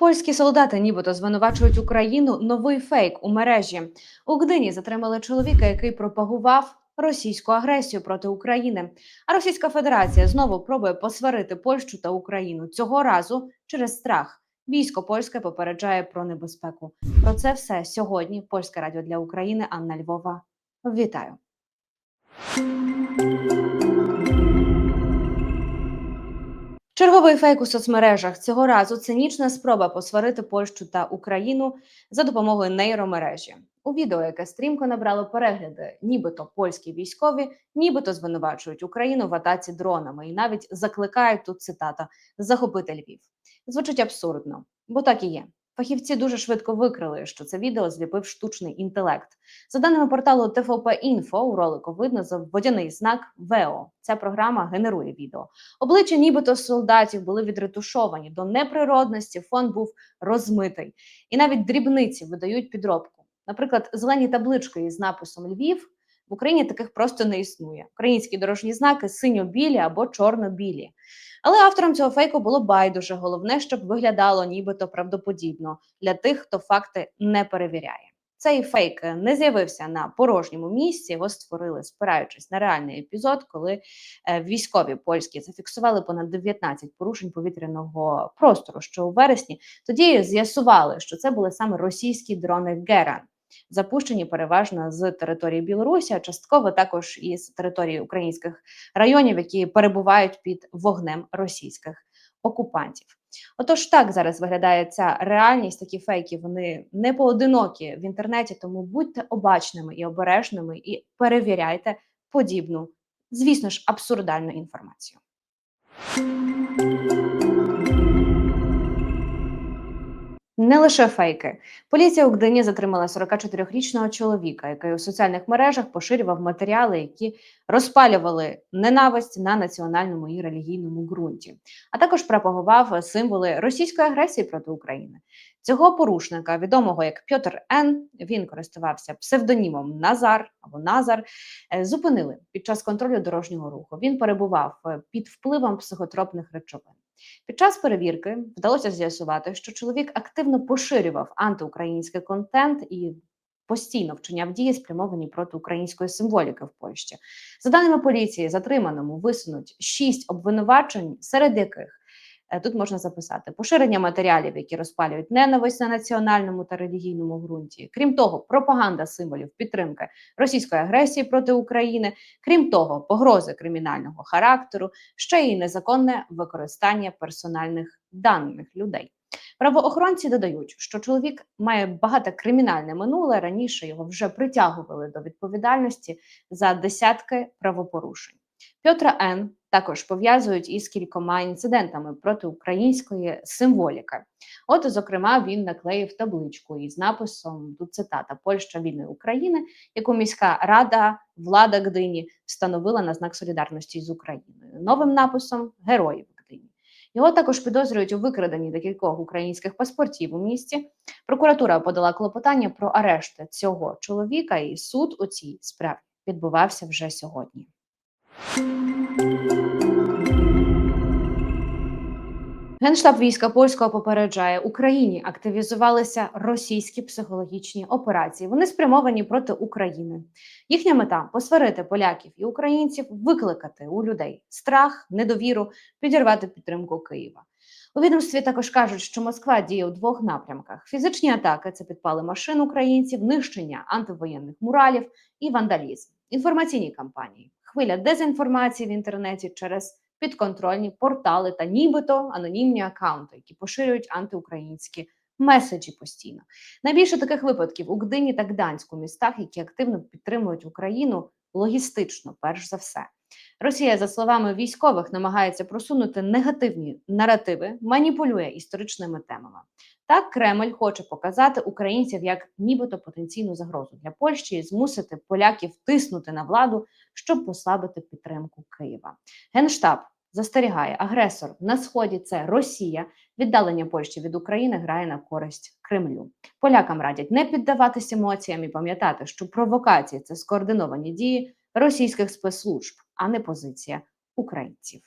Польські солдати нібито звинувачують Україну новий фейк у мережі. У Гдині затримали чоловіка, який пропагував російську агресію проти України. А Російська Федерація знову пробує посварити Польщу та Україну цього разу через страх. Військо польське попереджає про небезпеку. Про це все сьогодні. Польське радіо для України Анна Львова. Вітаю. Черговий фейк у соцмережах цього разу цинічна спроба посварити Польщу та Україну за допомогою нейромережі. У відео, яке стрімко набрало перегляди, нібито польські військові, нібито звинувачують Україну в атаці дронами і навіть закликають тут цитата захопити Львів. Звучить абсурдно, бо так і є. Фахівці дуже швидко викрили, що це відео зліпив штучний інтелект. За даними порталу TVP Info, у ролику видно за водяний знак ВЕО. Ця програма генерує відео. Обличчя, нібито солдатів, були відретушовані до неприродності. Фон був розмитий, і навіть дрібниці видають підробку. Наприклад, зелені таблички із написом Львів в Україні таких просто не існує. Українські дорожні знаки синьо-білі або чорно-білі. Але авторам цього фейку було байдуже. Головне, щоб виглядало нібито правдоподібно для тих, хто факти не перевіряє. Цей фейк не з'явився на порожньому місці. Його створили, спираючись на реальний епізод, коли е, військові польські зафіксували понад 19 порушень повітряного простору. Що у вересні тоді з'ясували, що це були саме російські дрони Геран. Запущені переважно з території Білорусі, а частково також із території українських районів, які перебувають під вогнем російських окупантів. Отож, так зараз виглядає ця реальність. Такі фейки вони не поодинокі в інтернеті, тому будьте обачними і обережними і перевіряйте подібну, звісно ж, абсурдальну інформацію. Не лише фейки. Поліція у Гдині затримала 44-річного чоловіка, який у соціальних мережах поширював матеріали, які розпалювали ненависть на національному і релігійному ґрунті, а також пропагував символи російської агресії проти України. Цього порушника, відомого як Пьотр Н, він користувався псевдонімом Назар або Назар. е, Зупинили під час контролю дорожнього руху. Він перебував е, під впливом психотропних речовин. Під час перевірки вдалося з'ясувати, що чоловік активно поширював антиукраїнський контент і постійно вчиняв дії, спрямовані проти української символіки в Польщі. За даними поліції, затриманому висунуть шість обвинувачень, серед яких тут можна записати поширення матеріалів, які розпалюють ненависть на національному та релігійному ґрунті. Крім того, пропаганда символів підтримки російської агресії проти України. Крім того, погрози кримінального характеру, ще й незаконне використання персональних даних людей. Правоохоронці додають, що чоловік має багато кримінальне минуле. Раніше його вже притягували до відповідальності за десятки правопорушень. Пьотра Н також пов'язують із кількома інцидентами проти української символіки. От, зокрема, він наклеїв табличку із написом тут цитата Польща вільної України, яку міська рада влада Гдині встановила на знак солідарності з Україною. Новим написом Героїв Гдині. Його також підозрюють у викраденні декількох українських паспортів у місті. Прокуратура подала клопотання про арешт цього чоловіка, і суд у цій справі відбувався вже сьогодні. Генштаб війська польського попереджає Україні активізувалися російські психологічні операції. Вони спрямовані проти України. Їхня мета посварити поляків і українців, викликати у людей страх, недовіру, підірвати підтримку Києва. У відомстві також кажуть, що Москва діє у двох напрямках: фізичні атаки це підпали машин українців, нищення антивоєнних муралів і вандалізм, інформаційні кампанії, хвиля дезінформації в інтернеті через підконтрольні портали та нібито анонімні акаунти, які поширюють антиукраїнські меседжі постійно. Найбільше таких випадків у Гдині та Гданську містах, які активно підтримують Україну логістично, перш за все. Росія, за словами військових, намагається просунути негативні наративи, маніпулює історичними темами. Так, Кремль хоче показати українців як нібито потенційну загрозу для Польщі і змусити поляків тиснути на владу, щоб послабити підтримку Києва. Генштаб застерігає агресор на сході. Це Росія. Віддалення Польщі від України грає на користь Кремлю. Полякам радять не піддаватися емоціям і пам'ятати, що провокації це скоординовані дії російських спецслужб, а не позиція українців.